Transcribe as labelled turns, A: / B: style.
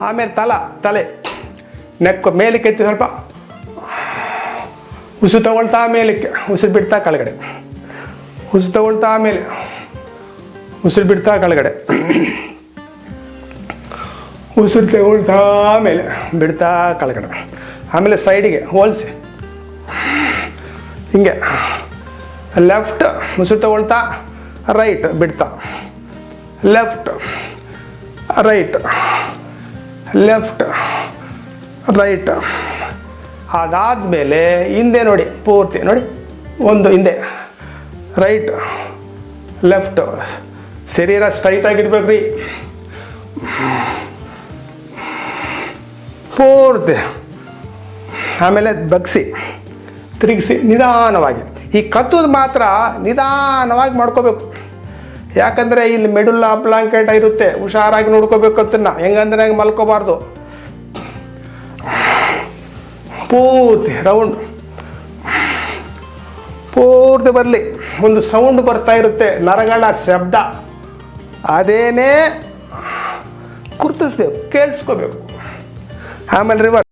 A: ಆಮೇಲೆ ತಲ, ತಲೆ. ನೆಕ್ ಮೇಲಕ್ಕೆ ಎತ್ತಿ ಸ್ವಲ್ಪ ಉಸಿರು ತಗೊಳ್ತಾ ಮೇಲಕ್ಕೆ ಉಸಿರು ಬಿಡ್ತಾ ಕೆಳಗಡೆ. ಉಸು ತಗೊಳ್ತಾ ಮೇಲೆ ಉಸಿರು ಬಿಡ್ತಾ ಕೆಳಗಡೆ. ಉಸಿರು ತಗೊಳ್ತಾ ಮೇಲೆ ಬಿಡ್ತಾ ಕೆಳಗಡೆ. ಆಮೇಲೆ ಸೈಡಿಗೆ ಹೋಲಿಸಿ. ಹಿಂಗೆ. ಲೆಫ್ಟ್ ಉಸಿರು ತಗೊಳ್ತಾ ರೈಟ್ ಬಿಡ್ತಾ. ಲೆಫ್ಟ್ ರೈಟ್ ಲೆಫ್ಟ್ ರೈಟ್ ಅದಾದಮೇಲೆ ಹಿಂದೆ ನೋಡಿ, ಪೂರ್ತಿ ನೋಡಿ, ಒಂದು ಹಿಂದೆ. ರೈಟ್ ಲೆಫ್ಟ್ ಶರೀರ ಸ್ಟ್ರೈಟ್ ಆಗಿರ್ಬೇಕು ರೀ ಪೂರ್ತಿ. ಆಮೇಲೆ ಬಗ್ಸಿ, ತಿರುಗಿಸಿ ನಿಧಾನವಾಗಿ. ಈ ಕತ್ತುದು ಮಾತ್ರ ನಿಧಾನವಾಗಿ ಮಾಡ್ಕೋಬೇಕು. ಯಾಕಂದರೆ ಇಲ್ಲಿ ಮೆಡುಲ್ಲ ಬ್ಲಾಂಕೆಟ್ ಇರುತ್ತೆ. ಹುಷಾರಾಗಿ ನೋಡ್ಕೋಬೇಕು ಅಂತ ಹೆಂಗಂದ್ರೆ ಹಂಗೆ ಮಲ್ಕೋಬಾರ್ದು. ಪೂರ್ತಿ ರೌಂಡ್ ಪೂರ್ತಿ ಬರಲಿ. ಒಂದು ಸೌಂಡ್ ಬರ್ತಾ ಇರುತ್ತೆ. ನರಗಳ ಶಬ್ದ. ಅದೇನೇ ಗುರ್ತಿಸ್ಬೇಕು ಕೇಳಿಸ್ಕೋಬೇಕು. ಆಮೇಲೆ ರಿವರ್ಸ್